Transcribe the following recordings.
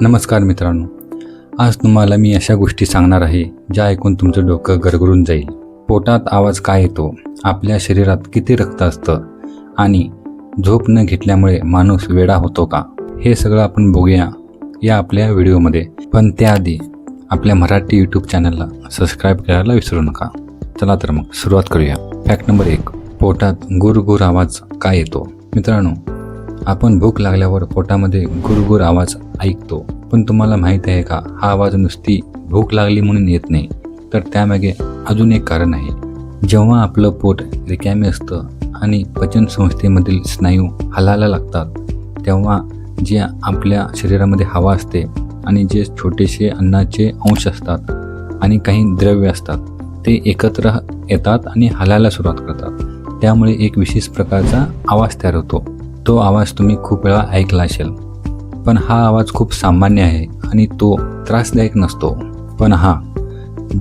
नमस्कार मित्रांनो. आज तुम्हाला मी अशा गोष्टी सांगणार आहे ज्या ऐकून तुमचं डोकं गरगरून जाईल. पोटात आवाज काय येतो आपल्या शरीरात किती रक्त असतं आणि झोप न घेतल्यामुळे माणूस वेडा होतो का हे सगळं आपण बघूया या आपल्या व्हिडिओमध्ये. पण त्याआधी आपल्या मराठी यूट्यूब चॅनलला सबस्क्राईब करायला विसरू नका. चला तर मग सुरुवात करूया. फॅक्ट नंबर एक पोटात गुरगुर आवाज काय येतो? मित्रांनो आपण भूक लागल्यावर पोटामध्ये गुरगुर आवाज ऐकतो. पण तुम्हाला माहीत आहे का हा आवाज नुसती भूक लागली म्हणून येत नाही. तर त्यामागे अजून एक कारण आहे. जेव्हा आपलं पोट रिकामे असतं आणि पचनसंस्थेमधील स्नायू हलायला लागतात तेव्हा जे आपल्या शरीरामध्ये हवा असते आणि जे छोटेसे अन्नाचे अंश असतात आणि काही द्रव्य असतात ते एकत्र येतात आणि हलायला सुरुवात करतात. त्यामुळे एक विशेष प्रकारचा आवाज तयार होतो. तो आवाज तुम्ही खूप वेळा ऐकला असेल. पण हा आवाज खूप सामान्य आहे आणि तो त्रासदायक नसतो. पण हा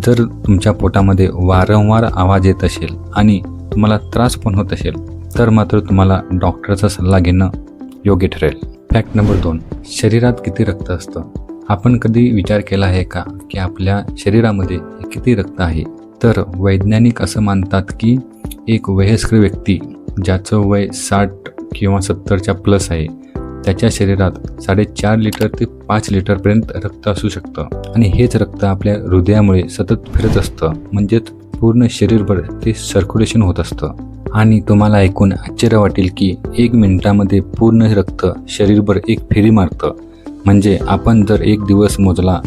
जर तुमच्या पोटामध्ये वारंवार आवाज येत असेल आणि तुम्हाला त्रास पण होत असेल तर मात्र तुम्हाला डॉक्टरचा सल्ला घेणं योग्य ठरेल. फॅक्ट नंबर दोन शरीरात किती रक्त असतं? आपण कधी विचार केला आहे का की आपल्या शरीरामध्ये किती रक्त आहे? तर वैज्ञानिक असं मानतात की एक वयस्कर व्यक्ती ज्याचं वय साठ किंवा सत्तरच्या प्लस आहे. त्याच्या शरीरात साडेचार लिटर ते पाच लिटरपर्यंत रक्त असू शकतं. आणि हेच रक्त आपल्या हृदयामुळे सतत फिरत असतं. म्हणजेच पूर्ण शरीरभर ते सर्क्युलेशन होत असतं. आणि तुम्हाला ऐकून आश्चर्य वाटेल की एक मिनिटामध्ये पूर्ण रक्त शरीरभर एक फेरी मारतं. म्हणजे आपण जर एक दिवस मोजला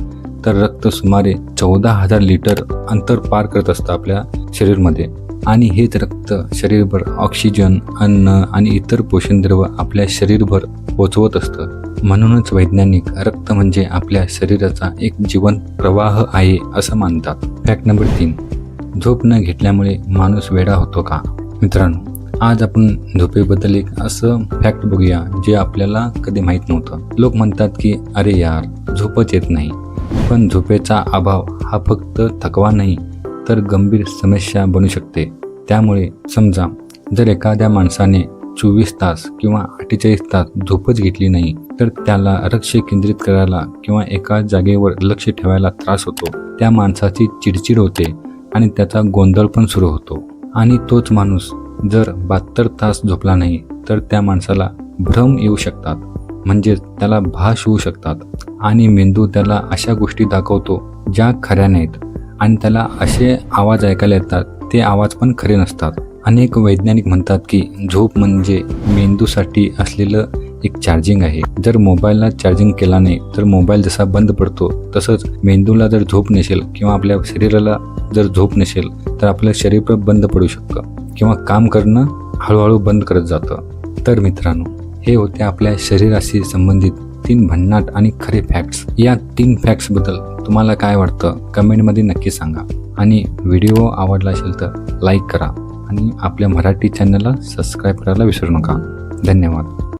तर रक्त सुमारे चौदा हजार लिटर अंतर पार करत असतं आपल्या शरीरमध्ये. आणि हेच रक्त शरीरभर ऑक्सिजन अन्न आणि इतर पोषणद्रव्य आपल्या शरीरभर पोचवत असतं. म्हणूनच वैज्ञानिक रक्त म्हणजे आपल्या शरीराचा एक जीवन प्रवाह आहे असं मानतात. फॅक्ट नंबर तीन. झोप न घेतल्यामुळे माणूस वेडा होतो का? मित्रांनो आज आपण झोपेबद्दल एक असं फॅक्ट बघूया जे आपल्याला कधी माहीत नव्हतं. लोक म्हणतात की अरे यार झोपच येत नाही. पण झोपेचा अभाव हा फक्त थकवा नाही तर गंभीर समस्या बनू शकते. त्यामुळे समजा जर एखाद्या माणसाने चोवीस तास किंवा अठ्ठेचाळीस तास झोपच घेतली नाही तर त्याला लक्ष केंद्रित करायला किंवा एका जागेवर लक्ष ठेवायला त्रास होतो. त्या माणसाची चिडचिड होते आणि त्याचा गोंधळ पण सुरू होतो. आणि तोच माणूस जर बहात्तर तास झोपला नाही तर त्या माणसाला भ्रम येऊ शकतात. म्हणजेच त्याला भाष होऊ शकतात. आणि मेंदू त्याला अशा गोष्टी दाखवतो ज्या खऱ्या नाहीत. आणि त्याला असे आवाज ऐकायला येतात. ते आवाज पण खरे नसतात. अनेक वैज्ञानिक म्हणतात की झोप म्हणजे मेंदूसाठी असलेलं एक चार्जिंग आहे. जर मोबाईलला चार्जिंग केला नाही तर मोबाईल जसा बंद पडतो तसंच मेंदूला जर झोप नसेल किंवा आपल्या शरीराला जर झोप नसेल तर आपलं शरीर पण बंद पडू शकतं किंवा काम करणं हळूहळू बंद करत जातं. तर मित्रांनो हे होते आपल्या शरीराशी संबंधित तीन भन्नाट आणि खरे फॅक्ट्स या तीन फॅक्ट्सबद्दल तुम्हाला काय वाटतं कमेंटमध्ये नक्की सांगा. आणि व्हिडिओ आवडला असेल तर लाईक करा. आणि आपल्या मराठी चॅनलला सबस्क्राईब करायला विसरू नका. धन्यवाद.